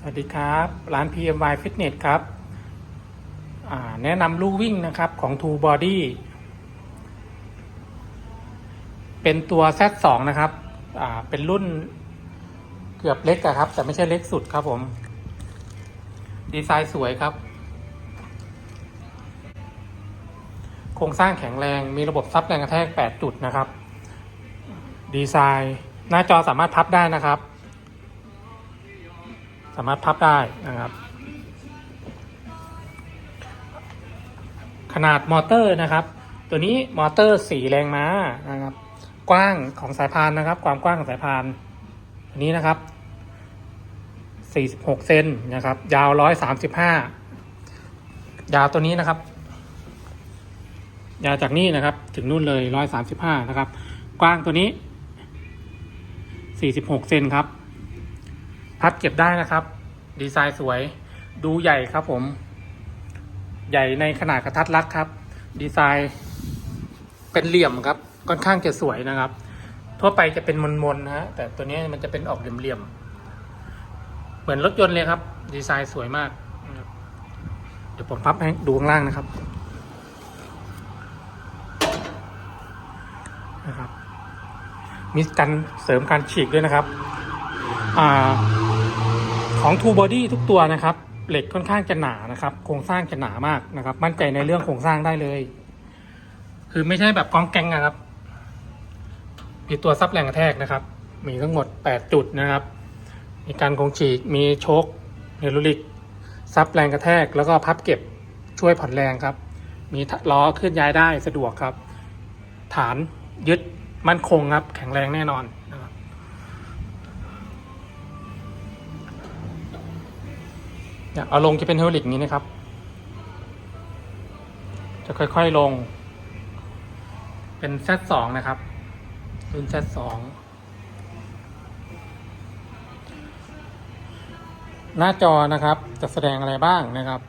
สวัสดีครับ ร้าน PMY Fitness ครับแนะนำลู่วิ่งนะครับของ Two Body เป็นตัว Z2 นะครับเป็นรุ่นเกือบเล็กครับ แต่ไม่ใช่เล็กสุดครับผม ดีไซน์สวยครับ โครงสร้างแข็งแรงมีระบบซับแรงกระแทก 8 จุดนะครับ ดีไซน์หน้าจอสามารถพับได้นะครับ สามารถพับได้นะครับ ขนาดมอเตอร์นะครับ ตัวนี้มอเตอร์สี่แรงม้านะครับ กว้างของสายพานนะครับ ความกว้างของสายพานอันนี้นะครับ46เซนนะครับ ยาว 135 ยาวตัวนี้นะครับ ยาวจากนี่นะครับ ถึงนู่นเลย 135 นะครับ กว้างตัวนี้ 46เซนครับ พับเก็บได้นะครับ ดีไซน์สวย ดูใหญ่ครับผม ใหญ่ในขนาดกระทัดรัดครับ ดีไซน์เป็นเหลี่ยมครับ ค่อนข้างจะสวยนะครับ ทั่วไปจะเป็นมนๆนะฮะ แต่ตัวนี้มันจะเป็นออกเหลี่ยมๆ เหมือนรถยนต์เลยครับ ดีไซน์สวยมาก เดี๋ยวผมพับให้ดูข้างล่างนะครับ นะครับ มีการเสริมการฉีกด้วยนะครับ อ่า ของ Two Body ทุกตัวนะครับ เหล็กค่อนข้างจะหนานะครับ โครงสร้างจะหนามากนะครับ มั่นใจในเรื่องโครงสร้างได้เลย คือไม่ใช่แบบกองแกงนะครับมีตัวซับแรงกระแทกนะครับ มีทั้งหมด 8 จุดนะครับ มีการคงฉีก มีโชคเฮโดรลิก ซับแรงกระแทก แล้วก็พับเก็บช่วยผ่อนแรงครับ มีล้อเคลื่อนย้ายได้สะดวกครับ ฐานยึดมั่นคงครับ แข็งแรงแน่นอน เนี่ยเอาลงจะเป็นเฮลิกนี้นะครับ จะค่อยๆลง เป็น Z2 นะครับรุ่น Z2 หน้าจอนะครับจะแสดงอะไรบ้างนะครับ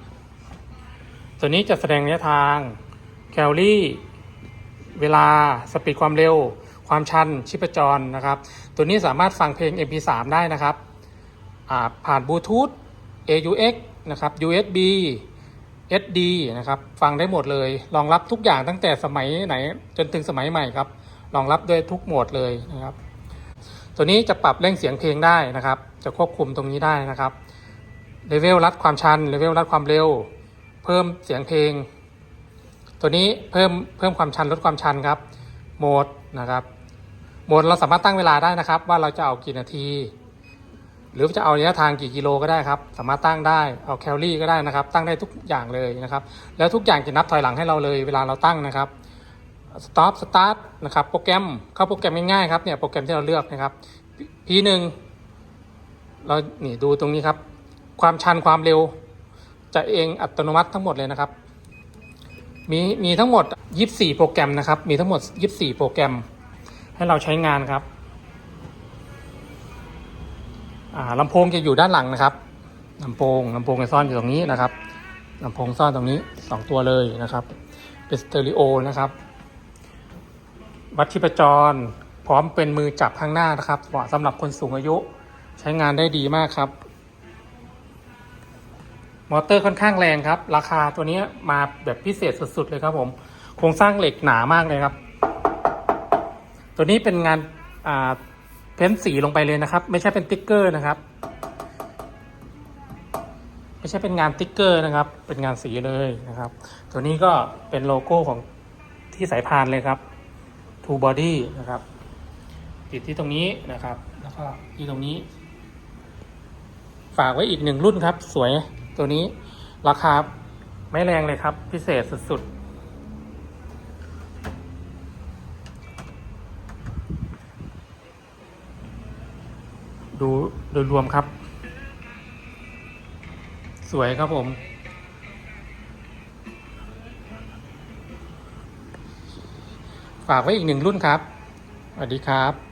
ตัวนี้จะแสดงระยะทางแคลอรี่เวลาสปีดความเร็ว ความชันชิปจรนะครับ ตัวนี้สามารถฟังเพลง MP3 ได้นะครับผ่านบลูทูธ AUX นะครับ USB SD นะครับฟังได้หมดเลยรองรับทุกอย่างตั้งแต่สมัยไหนจนถึงสมัยใหม่ครับรองรับด้วยทุกโหมดเลยนะครับ ตัวนี้จะปรับเร่งเสียงเพลงได้นะครับ จะควบคุมตรงนี้ได้นะครับเลเวลรัดความชันเลเวลรัดความเร็ว เพิ่มเสียงเพลง ตัวนี้เพิ่มเพิ่มความชันลดความชันครับโหมดนะครับโหมดเราสามารถตั้งเวลาได้นะครับ ว่าเราจะเอากี่นาที หรือจะเอาระยะทางกี่กิโลก็ได้ครับสามารถตั้งได้เอาแคลอรี่ก็ได้นะครับ ตั้งได้ทุกอย่างเลยนะครับ แล้วทุกอย่างจะนับถอยหลังให้เราเลยเวลาเราตั้งนะครับ stop start นะครับโปรแกรมเข้าโปรแกรมง่ายๆครับเนี่ยโปรแกรมที่เราเลือกนะครับ P หนึ่งเรานี่ดูตรงนี้ครับ ความชันความเร็ว จะเองอัตโนมัติทั้งหมดเลยนะครับ มีมีทั้งหมด 24 โปรแกรมนะครับ มีทั้งหมด 24 โปรแกรมให้เราใช้งานครับ ลำโพงจะอยู่ด้านหลังนะครับลำโพงลำโพงจะซ่อนอยู่ตรงนี้นะครับลำโพงซ่อนตรงนี้สองตัวเลยนะครับ เป็นสเตอริโอนะครับ วัดชีพจร พร้อมเป็นมือจับข้างหน้านะครับเหมาะสำหรับคนสูงอายุใช้งานได้ดีมากครับ มอเตอร์ค่อนข้างแรงครับ ราคาตัวนี้มาแบบพิเศษสุดๆเลยครับผมโครงสร้างเหล็กหนามากเลยครับ ตัวนี้เป็นงานอ่า เพ้นสีลงไปเลยนะครับ ไม่ใช่เป็นติ๊กเกอร์นะครับ ไม่ใช่เป็นงานติ๊กเกอร์นะครับ เป็นงานสีเลยนะครับ ตัวนี้ก็เป็นโลโก้ของที่สายพานเลยครับ Two Body นะครับ ติดที่ตรงนี้นะครับ แล้วก็ที่ตรงนี้ ฝากไว้อีกหนึ่งรุ่นครับ สวยตัวนี้ราคาไม่แรงเลยครับ พิเศษสุดๆ ดูโดยรวมครับ สวยครับผมฝากไว้อีกหนึ่งรุ่นครับ สวัสดีครับ